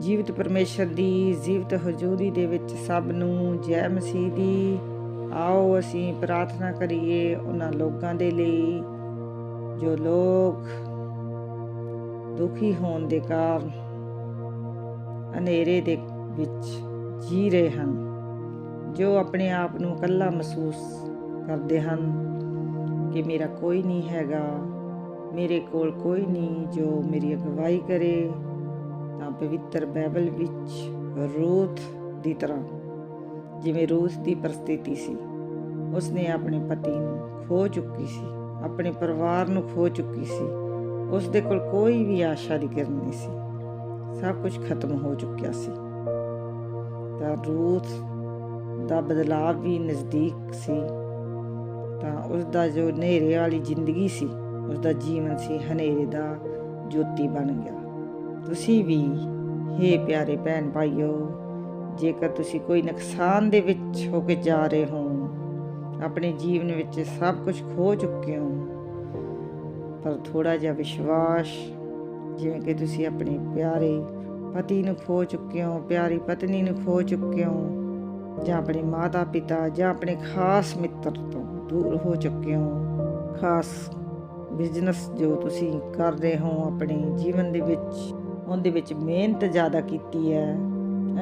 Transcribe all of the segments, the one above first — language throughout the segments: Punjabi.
ਜੀਵਤ ਪਰਮੇਸ਼ਰ ਦੀ, ਜੀਵਤ ਹਜ਼ੂਰੀ ਦੇ ਵਿੱਚ ਸਭ ਨੂੰ ਜੈ ਮਸੀਹ ਦੀ। ਆਓ ਅਸੀਂ ਪ੍ਰਾਰਥਨਾ ਕਰੀਏ ਉਹਨਾਂ ਲੋਕਾਂ ਦੇ ਲਈ, ਜੋ ਲੋਕ ਦੁਖੀ ਹੋਣ ਦੇ ਕਾਰਨ ਹਨੇਰੇ ਦੇ ਵਿੱਚ ਜੀ ਰਹੇ ਹਨ, ਜੋ ਆਪਣੇ ਆਪ ਨੂੰ ਇਕੱਲਾ ਮਹਿਸੂਸ ਕਰਦੇ ਹਨ ਕਿ ਮੇਰਾ ਕੋਈ ਨਹੀਂ ਹੈਗਾ, ਮੇਰੇ ਕੋਲ ਕੋਈ ਨਹੀਂ ਜੋ ਮੇਰੀ ਅਗਵਾਈ ਕਰੇ। ਤਾਂ ਪਵਿੱਤਰ ਬਾਈਬਲ ਵਿੱਚ ਰੂਥ ਦੀ ਤਰ੍ਹਾਂ, ਜਿਵੇਂ ਰੂਥ ਦੀ ਪਰਿਸਥਿਤੀ ਸੀ, ਉਸਨੇ ਆਪਣੇ ਪਤੀ ਨੂੰ ਖੋ ਚੁੱਕੀ ਸੀ, ਆਪਣੇ ਪਰਿਵਾਰ ਨੂੰ ਖੋ ਚੁੱਕੀ ਸੀ ਉਸ ਦੇ ਕੋਲ ਕੋਈ ਵੀ ਆਸ਼ਾ ਦੀ ਕਿਰਨ ਨਹੀਂ ਸੀ, ਸਭ ਕੁਝ ਖਤਮ ਹੋ ਚੁੱਕਿਆ ਸੀ। ਤਾਂ ਰੂਥ ਦਾ ਬਦਲਾਅ ਵੀ ਨਜ਼ਦੀਕ ਸੀ, ਤਾਂ ਉਸ ਦਾ ਜੋ ਹਨੇਰੇ ਵਾਲੀ ਜ਼ਿੰਦਗੀ ਸੀ ਉਸ ਦਾ ਜੀਵਨ ਸੀ ਹਨੇਰੇ ਦਾ ਜੋਤੀ ਬਣ ਗਿਆ। ਤੁਸੀਂ ਵੀ, ਹੇ ਪਿਆਰੇ ਭੈਣ ਭਾਈਓ, ਜੇਕਰ ਤੁਸੀਂ ਕੋਈ ਨੁਕਸਾਨ ਦੇ ਵਿੱਚ ਹੋ ਕੇ ਜਾ ਰਹੇ ਹੋ, ਆਪਣੇ ਜੀਵਨ ਵਿੱਚ ਸਭ ਕੁਝ ਖੋ ਚੁੱਕੇ ਹੋ, ਪਰ ਥੋੜਾ ਜਿਹਾ ਵਿਸ਼ਵਾਸ, ਜਿਵੇਂ ਕਿ ਤੁਸੀਂ ਆਪਣੇ ਪਿਆਰੇ ਪਤੀ ਨੂੰ ਖੋ ਚੁੱਕੇ ਹੋ, ਪਿਆਰੀ ਪਤਨੀ ਨੂੰ ਖੋ ਚੁੱਕੇ ਹੋ, ਜਾਂ ਆਪਣੇ ਮਾਤਾ ਪਿਤਾ ਜਾਂ ਆਪਣੇ ਖਾਸ ਮਿੱਤਰ ਤੋਂ ਦੂਰ ਹੋ ਚੁੱਕੇ ਹੋ, ਖਾਸ ਬਿਜ਼ਨਸ ਜੋ ਤੁਸੀਂ ਕਰ ਰਹੇ ਹੋ ਆਪਣੇ ਜੀਵਨ ਦੇ ਵਿੱਚ ਉਹਦੇ ਵਿੱਚ ਮਿਹਨਤ ਜ਼ਿਆਦਾ ਕੀਤੀ ਹੈ।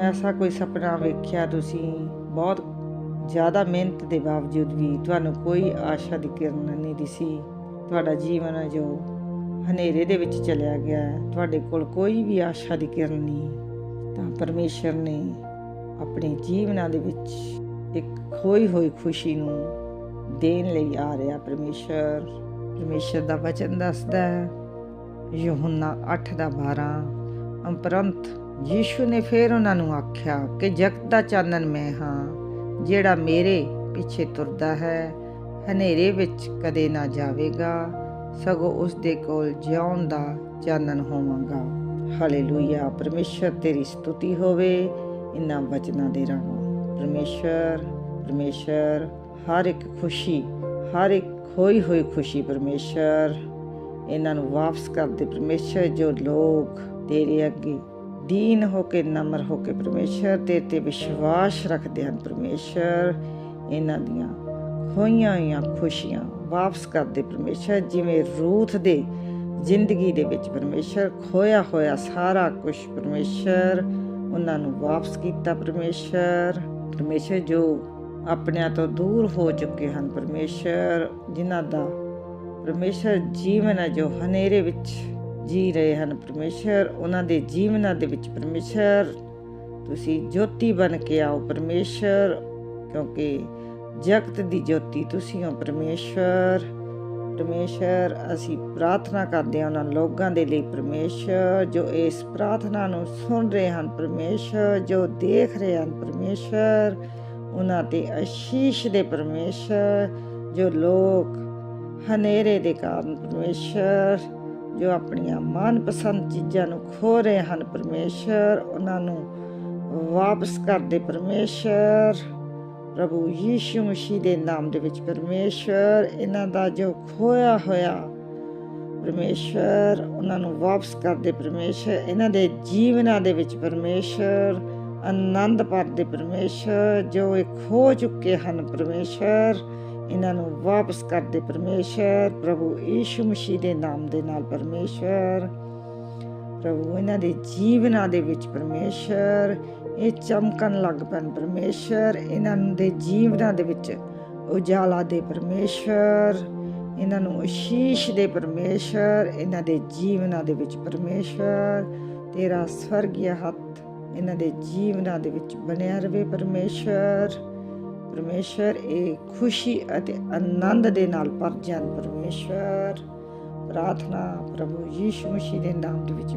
ਐਸਾ ਕੋਈ ਸੁਪਨਾ ਵੇਖਿਆ ਤੁਸੀਂ? ਬਹੁਤ ਜ਼ਿਆਦਾ ਮਿਹਨਤ ਦੇ ਬਾਵਜੂਦ ਵੀ ਤੁਹਾਨੂੰ ਕੋਈ ਆਸ਼ਾ ਦੀ ਕਿਰਨ ਨਹੀਂ ਦਿਸੀ। ਤੁਹਾਡਾ ਜੀਵਨ ਹੈ ਜੋ ਹਨੇਰੇ ਦੇ ਵਿੱਚ ਚਲਿਆ ਗਿਆ ਤੁਹਾਡੇ ਕੋਲ ਕੋਈ ਵੀ ਆਸ਼ਾ ਦੀ ਕਿਰਨ ਨਹੀਂ। ਤਾਂ ਪਰਮੇਸ਼ਰ ਨੇ ਆਪਣੇ ਜੀਵਨਾਂ ਦੇ ਵਿੱਚ ਇੱਕ ਖੋਈ ਹੋਈ ਖੁਸ਼ੀ ਨੂੰ ਦੇਣ ਲਈ ਆ ਰਿਹਾ ਪਰਮੇਸ਼ਰ। ਪਰਮੇਸ਼ਰ ਦਾ ਵਚਨ ਦੱਸਦਾ ਹੈ। ਯੋਹੰਨਾ 8 ਦਾ 12 ਉਪਰੰਤ ਯੀਸ਼ੂ ਨੇ ਫਿਰ ਉਹਨਾਂ ਨੂੰ ਆਖਿਆ ਕਿ ਜਗਤ ਦਾ ਚਾਨਣ ਮੈਂ ਹਾਂ, ਜਿਹੜਾ ਮੇਰੇ ਪਿੱਛੇ ਤੁਰਦਾ ਹੈ, ਹਨੇਰੇ ਵਿੱਚ ਕਦੇ ਨਾ ਜਾਵੇਗਾ, ਸਗੋਂ ਉਸ ਦੇ ਕੋਲ ਜਿਉਣ ਦਾ ਚਾਨਣ ਹੋਵਾਂਗਾ। ਹਾਲੇਲੂਇਆ। ਪਰਮੇਸ਼ਰ, ਤੇਰੀ ਸਤੁਤੀ ਹੋਵੇ। ਇਨਾਂ ਬਚਨਾਂ ਦੇ ਰਾਹਾਂ। ਪਰਮੇਸ਼ਰ ਪਰਮੇਸ਼ਰ, ਹਰ ਇੱਕ ਖੁਸ਼ੀ, ਹਰ ਇੱਕ ਖੋਈ ਹੋਈ ਖੁਸ਼ੀ ਪਰਮੇਸ਼ਰ। ਇਹਨਾਂ ਨੂੰ ਵਾਪਸ ਕਰ ਦੇ ਪਰਮੇਸ਼ਰ, ਜੋ ਲੋਕ ਤੇਰੇ ਅੱਗੇ ਦੀਨ ਹੋ ਕੇ, ਨਮਰ ਹੋ ਕੇ ਪਰਮੇਸ਼ਰ ਤੇ ਤੇ ਵਿਸ਼ਵਾਸ ਰੱਖਦੇ ਹਨ ਪਰਮੇਸ਼ਰ, ਇਹਨਾਂ ਦੀਆਂ ਖੋਈਆਂ ਹੋਈਆਂ ਖੁਸ਼ੀਆਂ ਵਾਪਸ ਕਰ ਦੇ ਪਰਮੇਸ਼ਰ, ਜਿਵੇਂ ਰੂਥ ਦੇ ਜ਼ਿੰਦਗੀ ਦੇ ਵਿੱਚ ਪਰਮੇਸ਼ਰ ਖੋਇਆ ਹੋਇਆ ਸਾਰਾ ਕੁਝ ਪਰਮੇਸ਼ਰ ਉਹਨਾਂ ਨੂੰ ਵਾਪਸ ਕੀਤਾ ਪਰਮੇਸ਼ਰ। ਪਰਮੇਸ਼ਰ ਜੋ ਆਪਣਿਆਂ ਤੋਂ ਦੂਰ ਹੋ ਚੁੱਕੇ ਹਨ ਪਰਮੇਸ਼ਰ, ਜਿਨ੍ਹਾਂ ਦਾ ਪਰਮੇਸ਼ਰ ਜੀਵਨ ਹੈ ਜੋ ਹਨੇਰੇ ਵਿੱਚ ਜੀ ਰਹੇ ਹਨ। ਪਰਮੇਸ਼ਰ ਉਹਨਾਂ ਦੇ ਜੀਵਨਾਂ ਦੇ ਵਿੱਚ ਪਰਮੇਸ਼ਰ, ਤੁਸੀਂ ਜੋਤੀ ਬਣ ਕੇ ਆਓ ਪਰਮੇਸ਼ਰ, ਕਿਉਂਕਿ ਜਗਤ ਦੀ ਜੋਤੀ ਤੁਸੀਂ ਹੋ ਪਰਮੇਸ਼ਰ। ਪਰਮੇਸ਼ਰ, ਅਸੀਂ ਪ੍ਰਾਰਥਨਾ ਕਰਦੇ ਹਾਂ ਉਹਨਾਂ ਲੋਕਾਂ ਦੇ ਲਈ ਪਰਮੇਸ਼ਰ, ਜੋ ਇਸ ਪ੍ਰਾਰਥਨਾ ਨੂੰ ਸੁਣ ਰਹੇ ਹਨ ਪਰਮੇਸ਼ਰ, ਜੋ ਦੇਖ ਰਹੇ ਹਨ ਪਰਮੇਸ਼ਰ। ਉਹਨਾਂ ਤੇ ਅਸ਼ੀਸ਼ ਦੇ ਪਰਮੇਸ਼ਰ, ਜੋ ਲੋਕ ਹਨੇਰੇ ਦੇ ਕਾਰਨ ਪਰਮੇਸ਼ਰ ਜੋ ਆਪਣੀਆਂ ਮਨਪਸੰਦ ਚੀਜ਼ਾਂ ਨੂੰ ਖੋ ਰਹੇ ਹਨ, ਪਰਮੇਸ਼ਰ ਉਹਨਾਂ ਨੂੰ ਵਾਪਸ ਕਰ ਦੇ ਪਰਮੇਸ਼ਰ, ਪ੍ਰਭੂ ਯੀਸ਼ੂ ਮਸੀਹ ਦੇ ਨਾਮ ਦੇ ਵਿੱਚ ਪਰਮੇਸ਼ਰ ਇਹਨਾਂ ਦਾ ਜੋ ਖੋਇਆ ਹੋਇਆ, ਪਰਮੇਸ਼ਰ ਉਹਨਾਂ ਨੂੰ ਵਾਪਸ ਕਰ ਦੇ ਪਰਮੇਸ਼ਰ ਇਹਨਾਂ ਦੇ ਜੀਵਨਾਂ ਦੇ ਵਿੱਚ ਪਰਮੇਸ਼ਰ ਆਨੰਦ ਭਰਦੇ। ਪਰਮੇਸ਼ਰ ਜੋ ਇਹ ਖੋ ਚੁੱਕੇ ਹਨ, ਪਰਮੇਸ਼ਰ ਇਹਨਾਂ ਨੂੰ ਵਾਪਸ ਕਰ ਦੇ ਪਰਮੇਸ਼ਰ ਪ੍ਰਭੂ ਯੀਸ਼ੂ ਮਸੀਹ ਦੇ ਨਾਮ ਦੇ ਨਾਲ ਪਰਮੇਸ਼ਰ ਪ੍ਰਭੂ ਇਹਨਾਂ ਦੇ ਜੀਵਨਾਂ ਦੇ ਵਿੱਚ ਪਰਮੇਸ਼ਰ ਇਹ ਚਮਕਣ ਲੱਗ ਪੈਣ ਪਰਮੇਸ਼ਰ ਇਹਨਾਂ ਦੇ ਜੀਵਨਾਂ ਦੇ ਵਿੱਚ ਉਜਾਲਾ ਦੇ ਪਰਮੇਸ਼ਰ ਇਹਨਾਂ ਨੂੰ ਅਸ਼ੀਸ਼ ਦੇ ਪਰਮੇਸ਼ਰ ਇਹਨਾਂ ਦੇ ਜੀਵਨਾਂ ਦੇ ਵਿੱਚ ਪਰਮੇਸ਼ਰ ਤੇਰਾ ਸਵਰਗੀ ਹੱਥ ਇਹਨਾਂ ਦੇ ਜੀਵਨਾਂ ਦੇ ਵਿੱਚ ਬਣਿਆ ਰਵੇ ਪਰਮੇਸ਼ਰ ਪਰਮੇਸ਼ਰ ਇਹ ਖੁਸ਼ੀ ਅਤੇ ਆਨੰਦ ਦੇ ਨਾਲ ਭਰ ਜਾਣ ਪਰਮੇਸ਼ਰ ਪ੍ਰਾਰਥਨਾ ਪ੍ਰਭੂ ਯੀਸ਼ੂ ਮਸੀਹ ਦੇ ਨਾਮ ਦੇ ਵਿੱਚ